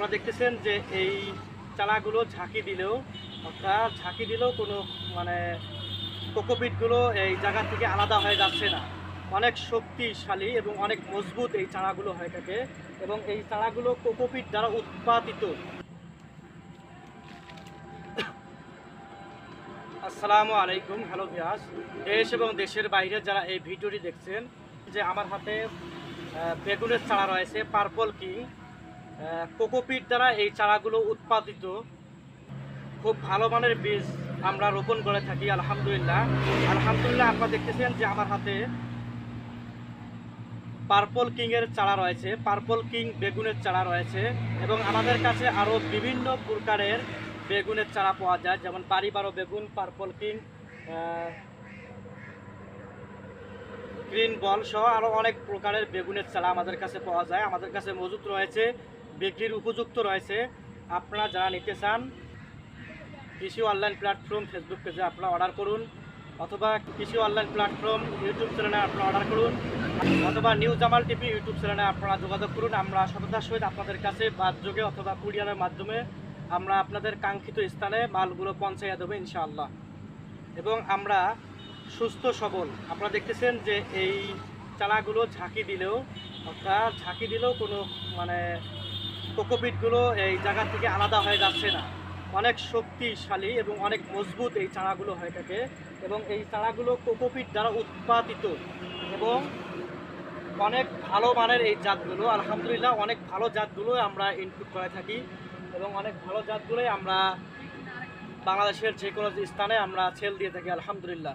আপনারা দেখতেছেন যে এই চারাগুলো ঝাঁকি দিলেও, অর্থাৎ ঝাঁকি দিলেও কোনো মানে কোকোপিটগুলো এই জায়গা থেকে আলাদা হয়ে যাচ্ছে না। অনেক শক্তিশালী এবং অনেক মজবুত এই চারাগুলো হয়ে থাকে এবং এই চারাগুলো কোকোপিট দ্বারা উৎপাদিত। আসসালামু আলাইকুম, হ্যালো ভিয়াস দেশ এবং দেশের বাইরে যারা এই ভিডিওটি দেখছেন, যে আমার হাতে বেগুনের চারা রয়েছে, পার্পল কিং। কোকোপিট দ্বারা এই চারাগুলো উৎপাদিত। খুব ভালো মানের বীজ আমরা রোপণ করে থাকি, আলহামদুলিল্লাহ। আলহামদুলিল্লাহ আপনারা দেখতেছেন যে আমার হাতে পার্পল কিংয়ের চারা রয়েছে, পার্পল কিং বেগুনের চারা রয়েছে এবং আমাদের কাছে আরও বিভিন্ন প্রকারের বেগুনের চারা পাওয়া যায়, যেমন বাড়ি বারো বেগুন, পার্পল কিং গ্রিন বল সহ আরও অনেক প্রকারের বেগুনের চারা আমাদের কাছে পাওয়া যায়। আমাদের কাছে মজুত রয়েছে বিক্রির উপযুক্ত রয়েছে। আপনারা যারা নিতে চান, কৃষি অনলাইন প্ল্যাটফর্ম ফেসবুক পেজে আপনারা অর্ডার করুন, অথবা কৃষি অনলাইন প্ল্যাটফর্ম ইউটিউব চ্যানেলে আপনারা অর্ডার করুন, অথবা নিউ জামাল টিভি ইউটিউব চ্যানেলে আপনারা যোগাযোগ করুন। আমরা সততার সহিত আপনাদের কাছে বাদযোগে অথবা কুরিয়ারের মাধ্যমে আমরা আপনাদের কাঙ্ক্ষিত স্থানে মালগুলো পৌঁছাইয়া দেবো ইনশাআল্লাহ। এবং আমরা সুস্থ সবল। আপনারা দেখতেছেন যে এই চারাগুলো ঝাঁকি দিলেও, অর্থাৎ ঝাঁকি দিলেও কোনো মানে কোকোপিটগুলো এই জায়গা থেকে আলাদা হয়ে যাচ্ছে না। অনেক শক্তিশালী এবং অনেক মজবুত এই চারাগুলো হয়ে থাকে এবং এই চারাগুলো কোকোপিট দ্বারা উৎপাদিত এবং অনেক ভালো মানের এই জাতগুলো, আলহামদুলিল্লাহ অনেক ভালো জাতগুলো আমরা ইনপুট করে থাকি এবং অনেক ভালো জাতগুলোই আমরা বাংলাদেশের যে কোনো স্থানে আমরা সেল দিয়ে থাকি, আলহামদুলিল্লাহ।